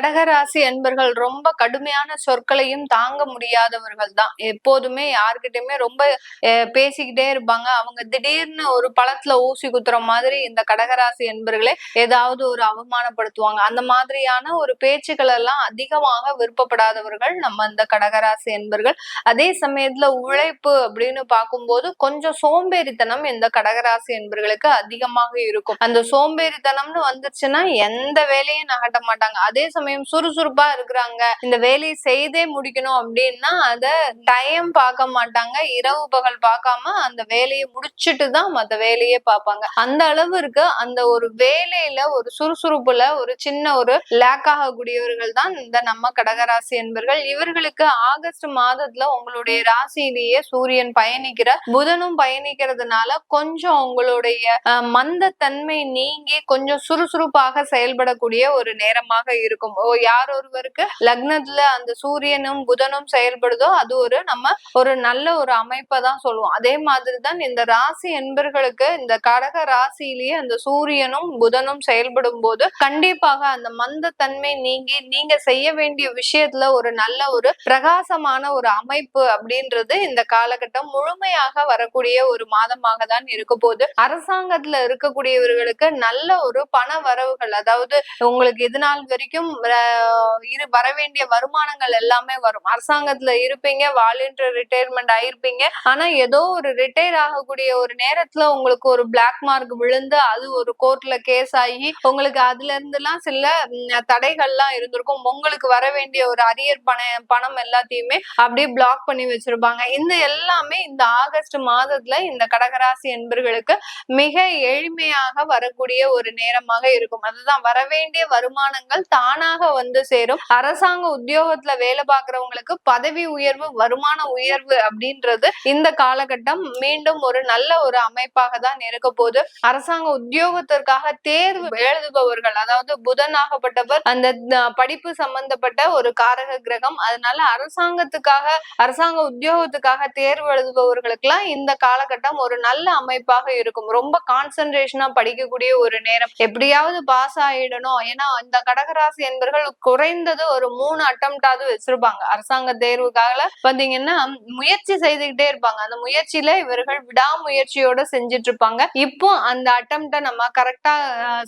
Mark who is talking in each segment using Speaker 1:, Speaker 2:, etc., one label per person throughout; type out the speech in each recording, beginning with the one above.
Speaker 1: கடகராசி என்பர்கள் ரொம்ப கடுமையான சொற்களையும் தாங்க முடியாதவர்கள் தான். எப்போதுமே யாருக்கிட்டயுமே ரொம்ப பேசிக்கிட்டே இருப்பாங்க. அவங்க திடீர்னு ஒரு பழத்துல ஊசி குத்துற மாதிரி இந்த கடகராசி அன்பர்களே ஏதாவது ஒரு அவமானப்படுத்துவாங்க. அந்த மாதிரியான ஒரு பேச்சுக்கள் எல்லாம் அதிகமாக விருப்பப்படாதவர்கள் நம்ம இந்த கடகராசி அன்பர்கள். அதே சமயத்துல உழைப்பு அப்படின்னு பார்க்கும்போது கொஞ்சம் சோம்பேறித்தனம் இந்த கடகராசி அன்பர்களுக்கு அதிகமாக இருக்கும். அந்த சோம்பேறித்தனம்னு வந்துருச்சுன்னா எந்த வேலையும் நகட்ட மாட்டாங்க. அதே சமயம் சுறுசுறுப்பா இருக்கிறாங்க. இந்த வேலையை செய்தே முடிக்கணும் அப்படின்னா அத டைம் பார்க்க மாட்டாங்க. இரவு பகல் பார்க்காம அந்த வேலையை முடிச்சிட்டு தான் மத்த வேலையே பார்ப்பாங்க. அந்த அளவிற்கு அந்த ஒரு வேலையில ஒரு சுறுசுறுப்புல ஒரு சின்ன ஒரு லேக் ஆகக்கூடியவர்கள் தான் இந்த நம்ம கடகராசி என்பர்கள். இவர்களுக்கு ஆகஸ்ட் மாதத்துல உங்களுடைய ராசியிலேயே சூரியன் பயணிக்கிற புதனும் பயணிக்கிறதுனால கொஞ்சம் உங்களுடைய மந்த மந்தத்தன்மை நீங்கி கொஞ்சம் சுறுசுறுப்பாக செயல்படக்கூடிய ஒரு நேரமாக இருக்கும். யார் ஒருவருக்கு? லக்னத்துல அந்த சூரியனும் புதனும் செயல்படுதோ அது ஒரு நம்ம ஒரு நல்ல ஒரு அமைப்பை தான் சொல்லுவோம். அதே மாதிரி தான் இந்த ராசி என்பர்களுக்கு இந்த கடக ராசியிலேயே அந்த சூரியனும் புதனும் செயல்படும் போது கண்டிப்பாக அந்த மந்தத்தன்மை நீங்கி நீங்க செய்ய வேண்டிய விஷயத்துல ஒரு நல்ல ஒரு பிரகாசமான ஒரு அமைப்பு அப்படின்றது இந்த காலகட்டம் முழுமையாக வரக்கூடிய ஒரு மாதமாக தான் இருக்க போகுது. அரசாங்கத்துல இருக்கக்கூடியவர்களுக்கு நல்ல ஒரு பண வரவுகள் அதாவது உங்களுக்கு இது நாள் வரைக்கும் இரு வர வேண்டிய வருமானங்கள் எல்லாமே வரும். அரசாங்கத்துல இருப்பீங்க வாலண்டியர் ரிட்டையர்மெண்ட் ஆயிருப்பீங்க. ஆனா ஏதோ ஒரு ரிட்டையர் ஆகக்கூடிய ஒரு நேரத்துல உங்களுக்கு ஒரு பிளாக் மார்க் விழுந்து அது ஒரு கோர்ட்ல கேஸ் ஆகி உங்களுக்கு அதுல இருந்து எல்லாம் சில தடைகள்லாம் இருந்திருக்கும். உங்களுக்கு வர வேண்டிய ஒரு அரியர் பண பணம் எல்லாத்தையுமே அப்படியே பிளாக் பண்ணி வச்சிருப்பாங்க. இந்த எல்லாமே இந்த ஆகஸ்ட் மாதத்துல இந்த கடகராசி என்பர்களுக்கு மிக எளிமையாக வரக்கூடிய ஒரு நேரமாக இருக்கும். அதுதான் வரவேண்டிய வருமானங்கள் தானாக வந்து சேரும். அரசாங்க உத்தியோகத்துல வேலை பார்க்கறவங்களுக்கு பதவி உயர்வு வருமான உயர்வு அப்படின்றது இந்த காலகட்டம் மீண்டும் ஒரு நல்ல ஒரு அமைப்பாக தான் இருக்க போது அரசாங்க உத்தியோகத்திற்காக தேர்வு எழுதுபவர்கள் அதாவது புதனாகப்பட்டவர் அந்த படிப்பு சம்பந்தப்பட்ட ஒரு காரக கிரகம். அதனால அரசாங்கத்துக்காக அரசாங்க உத்தியோகத்துக்காக தேர்வு எழுதுபவர்களுக்கு எல்லாம் இந்த காலகட்டம் ஒரு நல்ல அமைப்பாக இருக்கும். ரொம்ப கான்சென்ட்ரேஷனா படிக்கக்கூடிய ஒரு நேரம். எப்படியாவது பாஸ் ஆயிடணும். ஏன்னா இந்த கடகராசி என்பர்கள் குறைந்தது ஒரு மூணு அட்டம்டாவது வச்சிருப்பாங்க. அரசாங்க தேர்வுக்காக பாத்தீங்கன்னா முயற்சி செய்துகிட்டே இருப்பாங்க. அந்த முயற்சியில இவர்கள் விடாமுயற்சியோட செஞ்சுட்டு இருப்பாங்க இப்போ அந்த அட்டம்ப்ட நம்ம கரெக்டா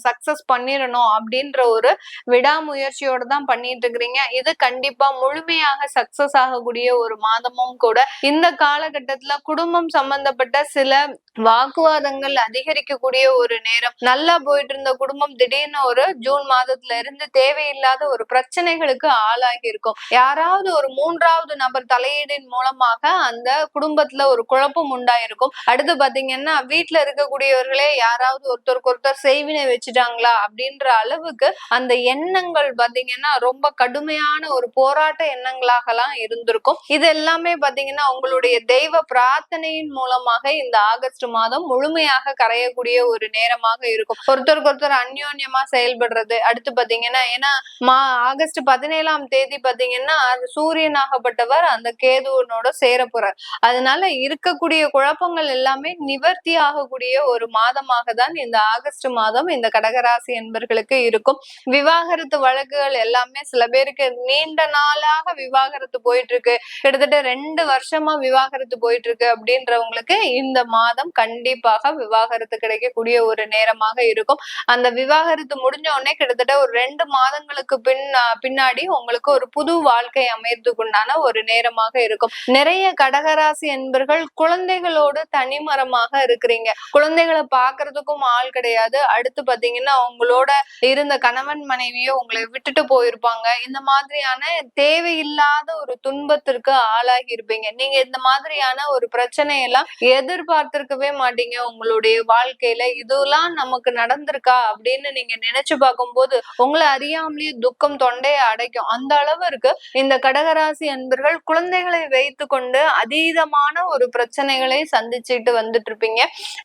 Speaker 1: சக்சஸ் பண்ணிடணும் அப்படின்ற ஒரு விடாமுயற்சியோட தான் பண்ணிட்டு இருக்கிறீங்க இது கண்டிப்பா முழுமையாக சக்சஸ் ஆகக்கூடிய ஒரு மாதமும் கூட. இந்த காலகட்டத்துல குடும்பம் சம்பந்தப்பட்ட சில வாக்குவாதங்கள் அதிகரிக்கக்கூடிய ஒரு நேரம். நல்லா போயிட்டு இருந்த குடும்பம் திடீர்னு ஒரு ஜூன் மாதத்துல இருந்து தேவையில்லாத ஒரு பிரச்சனைகளுக்கு ஆளாகி இருக்கும். யாராவது ஒரு மூன்றாவது நபர் தலையீடின் மூலமாக அந்த குடும்பத்துல ஒரு குழப்பம் உண்டாயிருக்கும். அடுத்து பாத்தீங்கன்னா வீட்டுல இருக்கக்கூடியவர்களே யாராவது ஒருத்தருக்கு ஒருத்தர் செய்வினை வச்சுட்டாங்களா அப்படின்ற அளவுக்கு அந்த எண்ணங்கள் பாத்தீங்கன்னா ரொம்ப கடுமையான ஒரு போராட்ட எண்ணங்களாகலாம் இருந்திருக்கும். இது எல்லாமே பாத்தீங்கன்னா உங்களுடைய தெய்வ பிரார்த்தனையின் மூலமாக இந்த ஆகஸ்ட் மாதம் முழுமையாக கரையக்கூடிய ஒரு நேரமாக இருக்கும். ஒருத்தருக்கு ஒருத்தர் அந்யோன்யமா செயல்படுறது. அடுத்து பாத்தீங்கன்னா ஏன்னா மா ஆகஸ்ட் பதினேழாம் தேதி பாத்தீங்கன்னா சூரியனாகப்பட்டவர் அந்த கேதுவனோட சேர போறார் அதனால இருக்கக்கூடிய குழப்பங்கள் எல்லாமே நிவர்த்தி ஆகக்கூடிய ஒரு மாதமாக தான் இந்த ஆகஸ்ட் மாதம் இந்த கடகராசி என்பர்களுக்கு இருக்கும். விவாகரத்து வழக்குகள் எல்லாமே சில பேருக்கு நீண்ட நாளாக விவாகரத்து போயிட்டு இருக்கு. கிட்டத்தட்ட ரெண்டு வருஷமா விவாகரத்து போயிட்டு இருக்கு அப்படின்றவங்களுக்கு இந்த மாதம் கண்டிப்பாக விவாகரத்து கிடைக்கக்கூடிய ஒரு நேரமாக இருக்கும். அந்த விவாகரத்து முடிஞ்ச உடனே கிட்டத்தட்ட ஒரு ரெண்டு மாதங்களுக்கு பின் பின்னாடி உங்களுக்கு ஒரு புது வாழ்க்கை அமையறதுக்குண்டான ஒரு நேரமாக இருக்கும். நிறைய கடகராசி என்பர்கள் குழந்தைகளோடு தனிமரமாக இருக்கிறீங்க. குழந்தைகளை பாக்குறதுக்கும் ஆள் கிடையாது. அடுத்து பாத்தீங்கன்னா உங்களோட இருந்த கணவன் மனைவியோ உங்களை விட்டுட்டு போயிருப்பாங்க. இந்த மாதிரியான தேவையில்லாத ஒரு துன்பத்திற்கு ஆளாகி இருப்பீங்க. நீங்க இந்த மாதிரியான ஒரு பிரச்சனையெல்லாம் எதிர்பார்த்திருக்கவே மாட்டீங்க. உங்களுடைய வாழ்க்கையில இதெல்லாம் நமக்கு நடந்திருக்கா அப்படின்னு நீங்க நினைச்சு பார்க்கும்போது உங்களை அறியாமலேயே துக்கம் தொண்டையை அடைக்கும். அந்த அளவிற்கு இந்த கடகராசி அன்பர்கள் குழந்தைகளை வைத்து கொண்டு அதீதமான ஒரு பிரச்சனைகளை சந்திச்சுட்டு வந்துட்டு இருப்பீங்க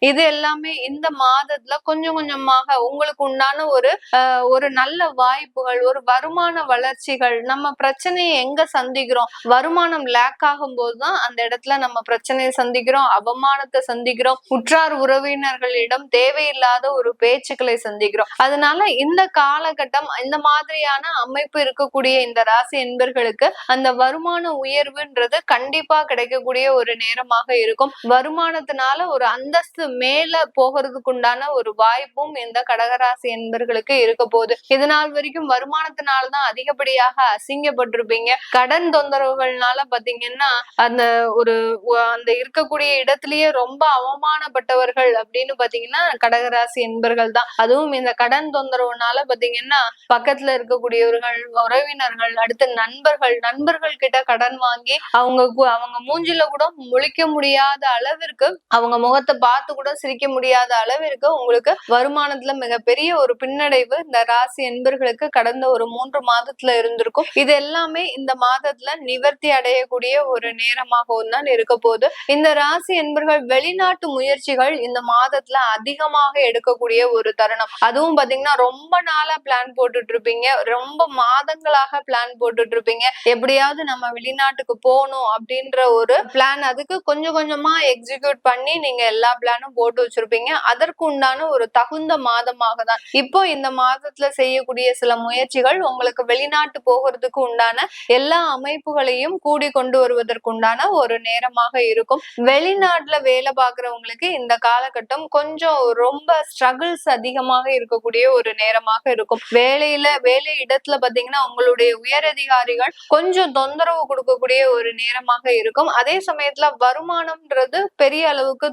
Speaker 1: இது எல்லாமே இந்த மாதத்துல கொஞ்சம் கொஞ்சமாக உங்களுக்கு உண்டான ஒரு ஆஹ், ஒரு நல்ல வாய்ப்புகள் ஒரு வருமான வளர்ச்சிகள் நம்ம பிரச்சனையை எங்க சந்திக்கிறோம்? வருமானம் லேக் ஆகும் போதுதான் அந்த இடத்துல நம்ம பிரச்சனையை சந்திக்கிறோம். அவமானத்தை சந்திக்கிறோம். சந்திக்கிறோம். உற்றார் உறவினர்களிடம் தேவையில்லாத ஒரு பேச்சுக்களை சந்திக்கிறோம். அதனால இந்த காலகட்டம் இந்த மாதிரியான அமைப்பு இருக்கக்கூடிய இந்த ராசி என்பர்களுக்கு அந்த வருமான உயர்வுன்றது கண்டிப்பா கிடைக்கக்கூடிய ஒரு நேரமாக இருக்கும். வருமானத்தினால ஒரு அந்தஸ்து மேல போகிறதுக்கு உண்டான ஒரு வாய்ப்பும் இந்த கடகராசி என்பர்களுக்கு இருக்க போகுது. இதனால் வரைக்கும் வருமானத்தினால்தான் அதிகப்படியாக அசிங்கப்பட்டிருப்பீங்க. கடன் தொந்தரவுகள்னால பாத்தீங்கன்னா அந்த ஒரு அந்த இருக்கக்கூடிய இடத்திலேயே ரொம்ப அவமானப்பட்டவர்கள் அப்படின்னு பாத்தீங்கன்னா கடகராசி என்பர்கள் தான் அதுவும் இந்த கடன் தொந்தரவுனால பாத்தீங்கன்னா பக்கத்துல இருக்கக்கூடியவர்கள் உறவினர்கள் அடுத்து நண்பர்கள் நண்பர்கள் கிட்ட கடன் வாங்கி அவங்க அவங்க மூஞ்சில கூட முழிக்க முடியாத அளவிற்கு அவங்க முகத்தை பார்த்து கூட சிரிக்க முடியாத அளவிற்கு உங்களுக்கு வருமானத்துல மிகப்பெரிய ஒரு பின்னடைவு இந்த ராசி என்பர்களுக்கு கடந்த ஒரு மூன்று மாதத்துல இருந்திருக்கும். இது எல்லாமே இந்த மாதத்துல நிவர்த்தி அடையக்கூடிய ஒரு நேரமாகவும் தான் இருக்க போகுது. இந்த ராசி என்பர்கள் வெளிநாட்டு முயற்சிகள் இந்த மாதத்துல அதிகமாக எடுக்கக்கூடிய ஒரு தருணம். அதுவும் பாத்தீங்கன்னா ரொம்ப நாளா பிளான் போட்டுட்டு இருப்பீங்க ரொம்ப மாதங்களாக பிளான் போட்டுட்டு இருப்பீங்க எப்படியாவது நம்ம வெளிநாட்டுக்கு போகணும் அப்படின்ற ஒரு பிளான் அதுக்கு கொஞ்சம் கொஞ்சமா எக்ஸிக்யூட் பண்ணி நீங்க எல்லா பிளானும் போட்டு வச்சிருப்பீங்க. அதற்கு உண்டான ஒரு தகுந்த மாதமாக தான். இப்போ இந்த மாதத்துல செய்யக்கூடிய சில முயற்சிகள் உங்களுக்கு வெளிநாட்டு போகிறதுக்கு உண்டான எல்லா அமைப்புகளையும் கூடி கொண்டு வருவதற்கு உண்டான ஒரு நேரமாக இருக்கும். வெளிநாட்டுல வேலை இருக்கிறவங்களுக்கு இந்த காலகட்டம் கொஞ்சம் ரொம்ப ஸ்ட்ரகிள்ஸ் அதிகமாக இருக்கக்கூடிய ஒரு நேரமாக இருக்கும். வேலையில வேலை இடத்துல பாத்தீங்கன்னா உங்களுடைய உயரதிகாரிகள் கொஞ்சம் தொந்தரவு கொடுக்கக்கூடிய ஒரு நேரமாக இருக்கும். அதே சமயத்துல வருமானம்ன்றது பெரிய அளவுக்கு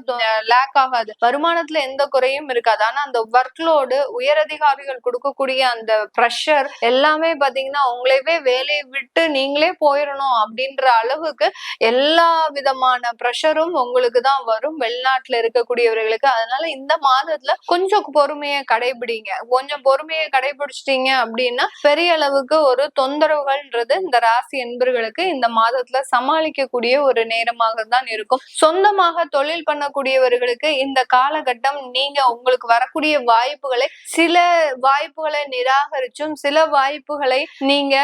Speaker 1: லேக் ஆகாது. வருமானத்துல எந்த குறையும் இருக்காது. ஆனா அந்த ஒர்க் லோடு உயரதிகாரிகள் கொடுக்கக்கூடிய அந்த ப்ரெஷர் எல்லாமே பாத்தீங்கன்னா உங்களையவே வேலையை விட்டு நீங்களே போயிடணும் அப்படின்ற அளவுக்கு எல்லா விதமான ப்ரெஷரும் உங்களுக்கு தான் வரும். வெளிநாட்டுல இருக்கக்கூடியவர்களுக்கு. அதனால இந்த மாதத்துல கொஞ்சம் பொறுமையை கடைபிடிங்க. கொஞ்சம் பொறுமையை கடைபிடிச்சிட்டீங்க அப்படின்னா பெரிய அளவுக்கு ஒரு தொந்தரவுகள்ன்றது இந்த ராசி என்பர்களுக்கு இந்த மாதத்துல சமாளிக்கக்கூடிய ஒரு நேரமாக தான் இருக்கும். சொந்தமாக தொழில் பண்ணக்கூடியவர்களுக்கு இந்த காலகட்டம் நீங்க உங்களுக்கு வரக்கூடிய வாய்ப்புகளை சில வாய்ப்புகளை நிராகரிச்சும் சில வாய்ப்புகளை நீங்க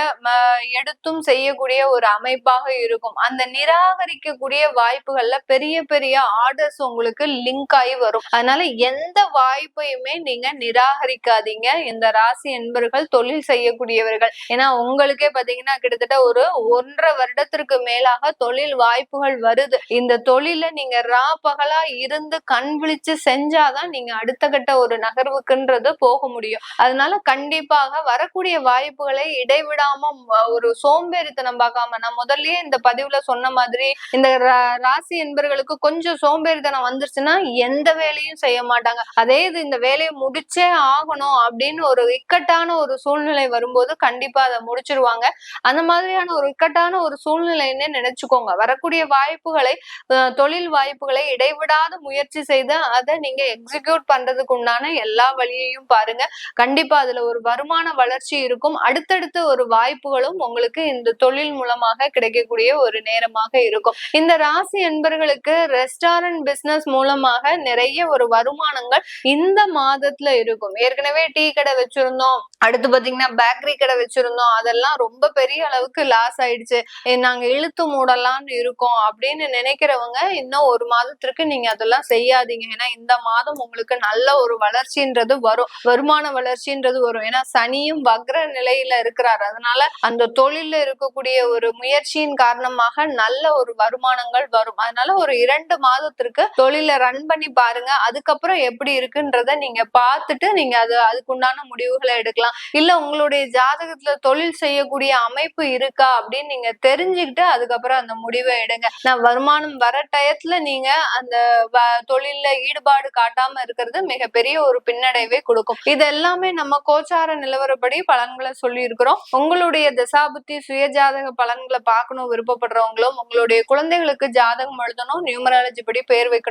Speaker 1: எடுத்தும் செய்யக்கூடிய ஒரு அமைப்பாக இருக்கும். அந்த நிராகரிக்கக்கூடிய வாய்ப்புகள்ல பெரிய பெரிய ஆர்டர்ஸ் உங்களுக்கு லிங்க் ஆகி வரும். அதனால எந்த வாய்ப்பையுமே நீங்க நிராகரிக்காதீங்க. இந்த ராசி என்பர்கள் தொழில் செய்யக்கூடியவர்கள். ஏன்னா உங்களுக்கே பாத்தீங்கன்னா கிட்டத்தட்ட ஒரு ஒன்றரை வருடத்திற்கு மேலாக தொழில் வாய்ப்புகள் வருது. இந்த தொழில நீங்க ரா பகலா இருந்து கண் விழிச்சு செஞ்சாதான் நீங்க அடுத்த கட்ட ஒரு நகர்வுக்குன்றது போக முடியும். அதனால கண்டிப்பாக வரக்கூடிய வாய்ப்புகளை இடைவிடாம ஒரு சோம்பேறித்தனம் பார்க்காம நான் முதல்லயே இந்த பதிவுல சொன்ன மாதிரி இந்த ராசி என்பர்களுக்கு கொஞ்சம் சோம்பேறித்தனம் வந்துருச்சுன்னா எந்த வேலையும் செய்ய மாட்டாங்க. அதே இது இந்த வேலையை முடிச்சே ஆகணும் அப்படின்னு ஒரு இக்கட்டான ஒரு சூழ்நிலை வரும்போது கண்டிப்பா அதை முடிச்சிருவாங்க. அந்த மாதிரியான ஒரு இக்கட்டான ஒரு சூழ்நிலைன்னு நினைச்சுக்கோங்க. வரக்கூடிய வாய்ப்புகளை தொழில் வாய்ப்புகளை இடைவிடாத முயற்சி செய்து அதை நீங்க எக்ஸிக்யூட் பண்றதுக்கு உண்டான எல்லா வழியையும் பாருங்க. கண்டிப்பா அதுல ஒரு வருமான வளர்ச்சி இருக்கும். அடுத்தடுத்த ஒரு வாய்ப்புகளும் உங்களுக்கு இந்த தொழில் மூலமாக கிடைக்கக்கூடிய ஒரு நேரமாக இருக்கும். இந்த ராசி என்பர்களுக்கு ரெஸ்டாரண்ட் பிசினஸ் மூலமாக நிறைய ஒரு வருமானங்கள் இந்த மாதத்துல இருக்கும். ஏற்கனவே டீ கடை வச்சிருந்தோம். அடுத்து பாத்தீங்கன்னா பேக்கரி கடை வச்சிருந்தோம். அதெல்லாம் ரொம்ப பெரிய அளவுக்கு லாஸ் ஆயிடுச்சு. நாங்க இழுத்து மூடலாம்னு இருக்கோம் அப்படின்னு நினைக்கிறவங்க இன்னும் ஒரு மாதத்திற்கு நீங்க அதெல்லாம் செய்யாதீங்க. ஏன்னா இந்த மாதம் உங்களுக்கு நல்ல ஒரு வளர்ச்சின்றது வரும். வருமான வளர்ச்சின்றது வரும். ஏன்னா சனியும் வக்ர நிலையில இருக்கிறார். அதனால அந்த தொழில இருக்கக்கூடிய ஒரு முயற்சியின் காரணமாக நல்ல ஒரு வருமானங்கள் வரும். அதனால ஒரு இரண்டு மாதத்திற்கு தொழில ரன் பண்ணி பாருங்க. அதுக்கப்புறம் எப்படி இருக்குன்றத நீங்க பார்த்துட்டு நீங்க அது அதுக்குண்டான முடிவுகளை எடுக்கலாம். இல்ல உங்களுடைய ஜாதகத்துல தொழில் செய்யக்கூடிய அமைப்பு இருக்கா அப்படின்னு நீங்க தெரிஞ்சுக்கிட்டு அதுக்கப்புறம் அந்த முடிவை எடுங்க. நான் வருமானம் வர டயத்துல நீங்க அந்த தொழில்ல ஈடுபாடு காட்டாம இருக்கிறது மிகப்பெரிய ஒரு பின்னடைவை கொடுக்கும். இது எல்லாமே நம்ம கோச்சார நிலவரப்படி பலன்களை சொல்லி இருக்கிறோம் உங்களுடைய தசாபுத்தி சுயஜாதக பலன்களை பார்க்கணும் விருப்பப்படுறவங்களும் உங்களுடைய குழந்தைகளுக்கு ஜாதகம் எழுதணும் நியூமராலஜி படி பேர் வைக்கணும்.